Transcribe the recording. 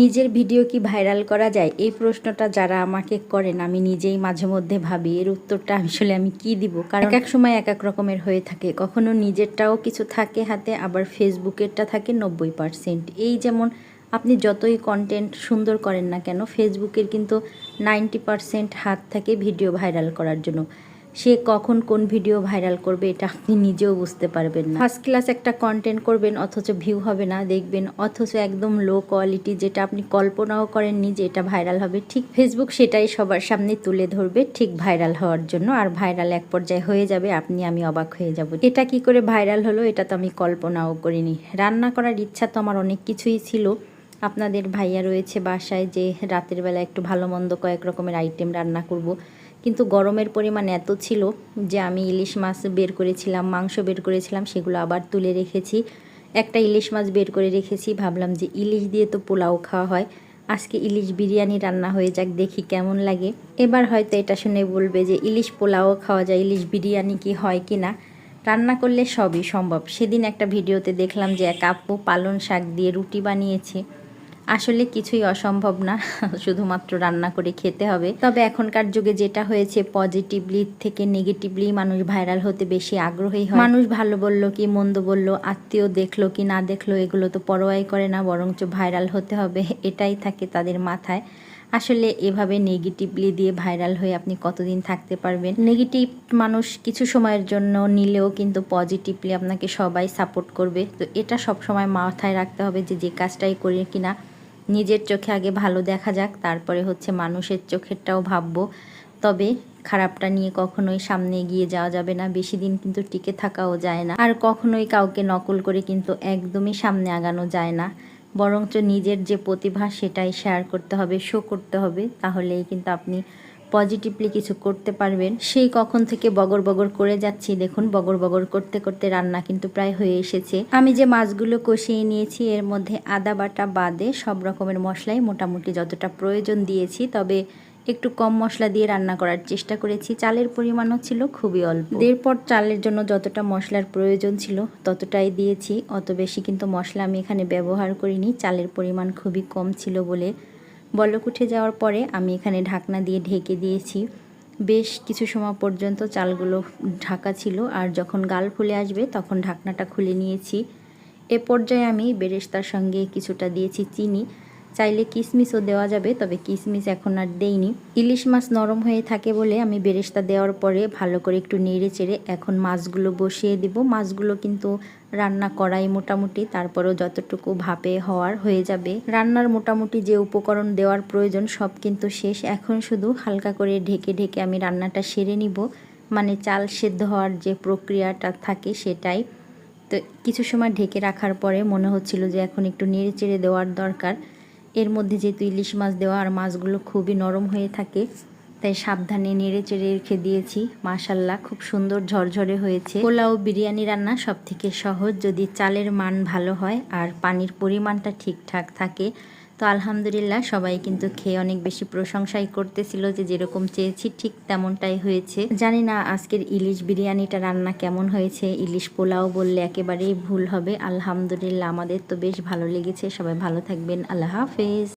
নিজের ভিডিও কি ভাইরাল করা যায়? এই প্রশ্নটা যারা আমাকে করেন, আমি নিজেই মাঝে মধ্যে ভাবি, এর উত্তরটা আসলে আমি কি দিব? কারণ এক এক সময় এক এক রকমের হয়ে থাকে। কখনো নিজেরটাও কিছু থাকে হাতে, আবার ফেসবুকেরটা থাকে নব্বই পার্সেন্ট এই যেমন আপনি যতই কন্টেন্ট সুন্দর করেন না কেন, ফেসবুকের কিন্তু নাইনটি পার্সেন্ট হাত থাকে ভিডিও ভাইরাল করার জন্য। সে কখন কোন ভিডিও ভাইরাল করবে এটা আপনি নিজেও বুঝতে পারবেন না। ফার্স্ট ক্লাস একটা কন্টেন্ট করবেন, অথচ ভিউ হবে না, দেখবেন, অথচ একদম লো কোয়ালিটি যেটা আপনি কল্পনাও করেননি যে এটা ভাইরাল হবে। ঠিক ফেসবুক সেটাই সবার সামনে তুলে ধরবে ঠিক ভাইরাল হওয়ার জন্য। আর ভাইরাল এক পর্যায়ে হয়ে যাবে, আপনি, আমি অবাক হয়ে যাব। এটা কি করে ভাইরাল হলো এটা তো আমি কল্পনাও করিনি। রান্না করার ইচ্ছা তো আমার অনেক কিছুই ছিল। আপনাদের ভাইয়া রয়েছে বাসায় যে রাতের বেলা একটু ভালো মন্দ কয়েক রকমের আইটেম রান্না করব। কিন্তু গরমের পরিমাণ এত ছিল যে আমি ইলিশ মাছ বের করেছিলাম, মাংস বের করেছিলাম, সেগুলো আবার তুলে রেখেছি। একটা ইলিশ মাছ বের করে রেখেছি, ভাবলাম যে ইলিশ দিয়ে তো পোলাও খাওয়া হয়। আজকে ইলিশ বিরিয়ানি রান্না হয়ে যাক, দেখি কেমন লাগে। এবার হয়তো এটা শুনে বলবে যে ইলিশ পোলাও খাওয়া যায়, ইলিশ বিরিয়ানি কি হয় কি না। রান্না করলে সবই সম্ভব। সেদিন একটা ভিডিওতে দেখলাম যে এক আপু পালন শাক দিয়ে রুটি বানিয়েছে। আসলে কিছুই অসম্ভব না, শুধুমাত্র রান্না করে খেতে হবে। তবে এখনকার যুগে যেটা হয়েছে পজিটিভলি থেকে নেগেটিভলি মানুষ ভাইরাল হতে বেশি আগ্রহী হয়। মানুষ ভালো বলল কি, মন্দ বলল, আত্মীয় দেখল কি, না দেখল, এগুলো তো পরোয়াই করে না, বরঞ্চ ভাইরাল হতে হবে, এটাই থাকে তাদের মাথায়। আসলে এভাবে নেগেটিভলি দিয়ে ভাইরাল হয়ে আপনি কতদিন থাকতে পারবেন? নেগেটিভ মানুষ কিছু সময়ের জন্য নিলেও কিন্তু পজিটিভলি আপনাকে সবাই সাপোর্ট করবে। তো এটা সব সময় মাথায় রাখতে হবে যে যে কাজটাই করি কিনা নিজের চোখে আগে ভালো দেখা যাক, তারপরে হচ্ছে মানুষের চোখেরটাও ভাববো। তবে খারাপটা নিয়ে কখনোই সামনে এগিয়ে যাওয়া যাবে না, বেশি দিন কিন্তু টিকে থাকাও যায় না। আর কখনোই কাউকে নকল করে কিন্তু একদমই সামনে আগানো যায় না। বরঞ্চ নিজের যে প্রতিভা সেটাই শেয়ার করতে হবে শো করতে হবে। তাহলেই কিন্তু আপনি পজিটিভলি কিছু করতে পারবেন, সেই কখন থেকে বগর বগর করে যাচ্ছি। দেখুন, বগর বগর করতে করতে রান্না কিন্তু প্রায় হয়ে এসেছে। আমি যে মাছগুলো কষিয়ে নিয়েছি, এর মধ্যে আদা বাটা বাদে সব রকমের মশলাই মোটামুটি যতটা প্রয়োজন দিয়েছি, তবে একটু কম মশলা দিয়ে রান্না করার চেষ্টা করেছি। চালের পরিমাণও ছিল খুবই অল্প। এরপর চালের জন্য যতটা মশলার প্রয়োজন ছিল, ততটাই দিয়েছি। অত বেশি কিন্তু মশলা আমি এখানে ব্যবহার করিনি। চালের পরিমাণ খুবই কম ছিল বলে বলক উঠে যাওয়ার পরে আমি এখানে ঢাকনা দিয়ে ঢেকে দিয়েছি। বেশ কিছু সময় পর্যন্ত চালগুলো ঢাকা ছিল আর যখন গাল ফুলে আসবে তখন ঢাকনাটা খুলে নিয়েছি। এ পর্যায়ে আমি বেরেস্তার সঙ্গে কিছুটা দিয়েছি চিনি। চাইলে কিশমিশও দেওয়া যাবে, তবে কিশমিশ এখন আর দেইনি। ইলিশ মাছ নরম হয়ে থাকে বলে আমি বেরেস্তা দেওয়ার পরে ভালো করে একটু নেড়ে চেড়ে এখন মাছগুলো বসিয়ে দিব। মাছগুলো কিন্তু রান্না করাই মোটামুটি, তারপরেও যতটুকু ভাপে হওয়ার হয়ে যাবে। রান্নার মোটামুটি যে উপকরণ দেওয়ার প্রয়োজন, সব কিন্তু শেষ। এখন শুধু হালকা করে ঢেকে ঢেকে আমি রান্নাটা সেরে নিব। মানে চাল সেদ্ধ হওয়ার যে প্রক্রিয়াটা থাকে সেটাই। তো কিছু সময় ঢেকে রাখার পরে মনে হচ্ছিল যে এখন একটু নেড়ে চেড়ে দেওয়ার দরকার। এর মধ্যে যেহেতু ইলিশ মাছ দেওয়া আর মাছগুলো খুবই নরম হয়ে থাকে, তাই সাবধানে নেড়ে চেড়ে রেখে দিয়েছি। মাশাল্লাহ খুব সুন্দর ঝরঝরে হয়েছে। পোলাও বিরিয়ানি রান্না সব থেকে সহজ, যদি চালের মান ভালো হয় আর পানির পরিমাণটা ঠিকঠাক থাকে তো আলহামদুলিল্লাহ সবাই কিন্তু খেয়ে অনেক বেশি প্রশংসাই করতেছিল যে যেরকম চেয়েছি ঠিক তেমনটাই হয়েছে। জানি না আজকের ইলিশ বিরিয়ানিটা রান্না কেমন হয়েছে, ইলিশ পোলাও বললে একেবারেই ভুল হবে। আলহামদুলিল্লাহ আমাদের তো বেশ ভালো লেগেছে। সবাই ভালো থাকবেন। আল্লাহ হাফেজ।